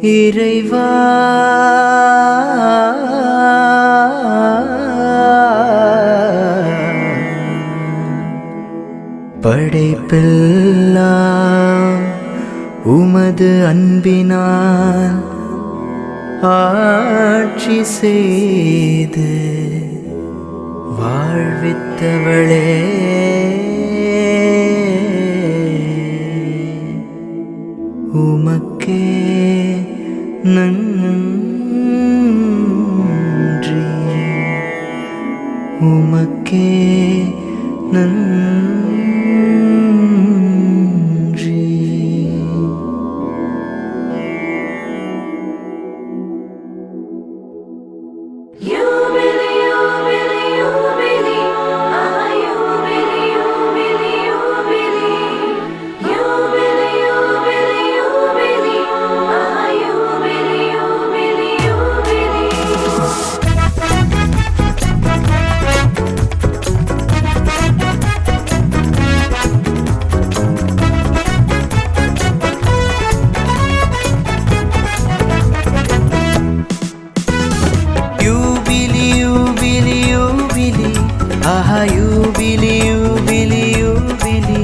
இறைவா படைப்பெல்லாம் உமது அன்பினால் ஆட்சி செய்து வாழ்வித்தவளே. உமக்கே நன்றி. உமக்கே நன்றி. யூபிலி யூபிலி.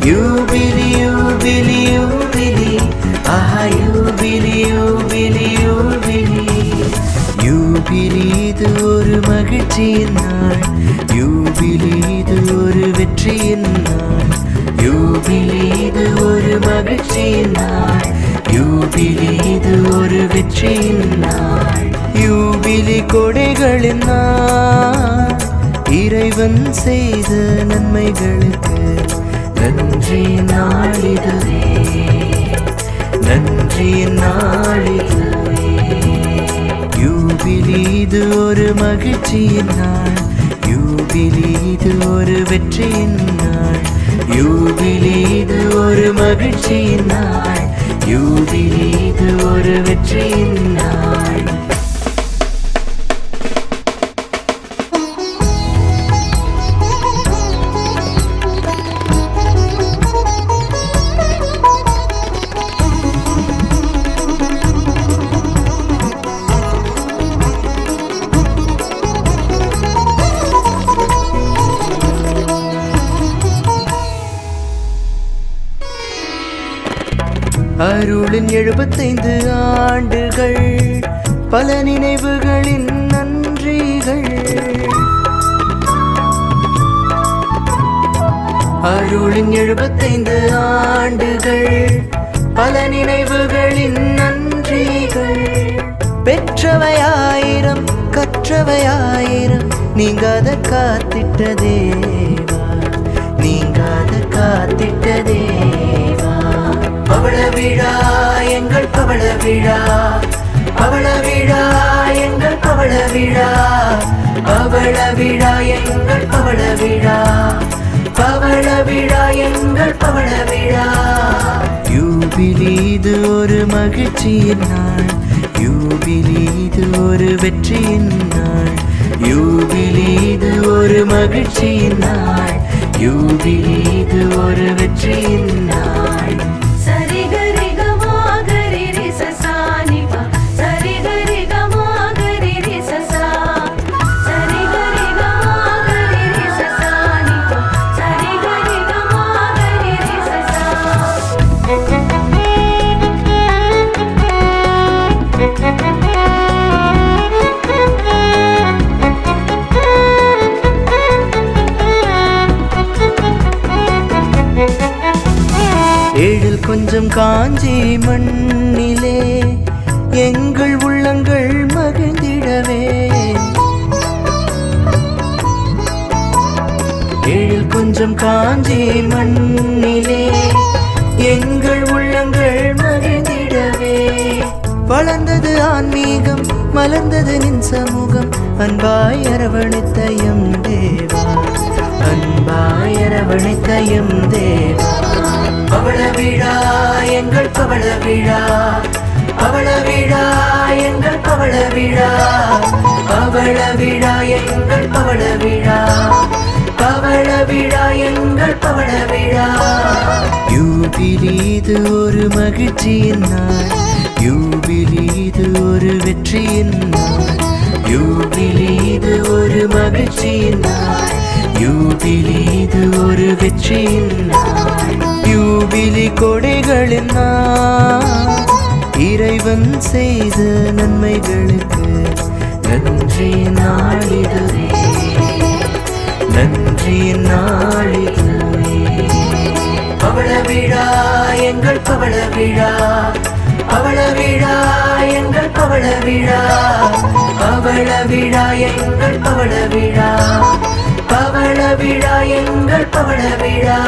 யூபிலி யூபிலி யூபிலி. ஆஹா யூபிலி யூபிலி யூபிலி. யூபிலி இது ஒரு மகிழ்ச்சியின் நாள். யூபிலி இது ஒரு வெற்றியின் நாள். யூபிலி இது ஒரு மகிழ்ச்சியின் நாள். யூபிலி இறைவன் செய்த நன்மைகளுக்கு நன்றி நாளிதுவே நன்றி நாளிதுவே யூபிலி இது ஒரு மகிழ்ச்சியின் நாள். யூபிலி இது ஒரு வெற்றியின் நாள். யூபிலி இது ஒரு மகிழ்ச்சியின் நாள். யூபிலி இது ஒரு வெற்றியின் நாள். அருளின் எழுபத்தைந்து ஆண்டுகள் பல நினைவுகளின் நன்றிகள். அருளின் எழுபத்தைந்து ஆண்டுகள் பல நினைவுகளின் நன்றிகள். பெற்றவையாயிரம் கற்றவையாயிரம் நீங்காத காத்திட்ட தேவா நீங்காத காத்திட்ட தேவா. பவள விழா பவள விழா எங்கள் பவள விழா. பவள விழா எங்கள் பவள விழா. பவள விழா எங்கள் பவள விழா. யூபிலி இது ஒரு மகிழ்ச்சியின் நாள். யூபிலி இது ஒரு வெற்றியின் நாள். யூபிலி இது ஒரு மகிழ்ச்சியின் நாள். யூபிலி இது ஒரு வெற்றியின் நாள். என்றும் காஞ்சி மண்ணிலே எங்கள் உள்ளங்கள் மகிழ்ந்திடவே. ஏழில் கொஞ்சம் காஞ்சி மண்ணிலே எங்கள் உள்ளங்கள் மகிழ்ந்திடவே. வளர்ந்தது ஆன்மீகம் மலர்ந்தது நின் சமூகம். அன்பாய் அரவணைத்த எம் தேவா அன்பாய் அரவணைத்த எம் தேவா. அவள விழா எங்கள் பவள விழா பவள விழா எங்கள் பவள விழா பவள விழா எங்கள் பவள விழா பவள விழா எங்கள் பவள விழா. யூபிலி இது ஒரு மகிழ்ச்சியின் நாள் யூபிலி இது ஒரு வெற்றியின் நாள் யூபிலி இது ஒரு மகிழ்ச்சியின் நாள் யூபிலி இது ஒரு வெற்றியின் கொடைகளின் இறைவன் செய்த நன்மைகளுக்கு நன்றி நாளிதுவே நன்றி நாளிதுவே பவள விழா எங்கள் பவள விழா. பவள விழா எங்கள் பவள விழா. பவள விழா எங்கள் பவள விழா. பவள விழா எங்கள் பவள விழா.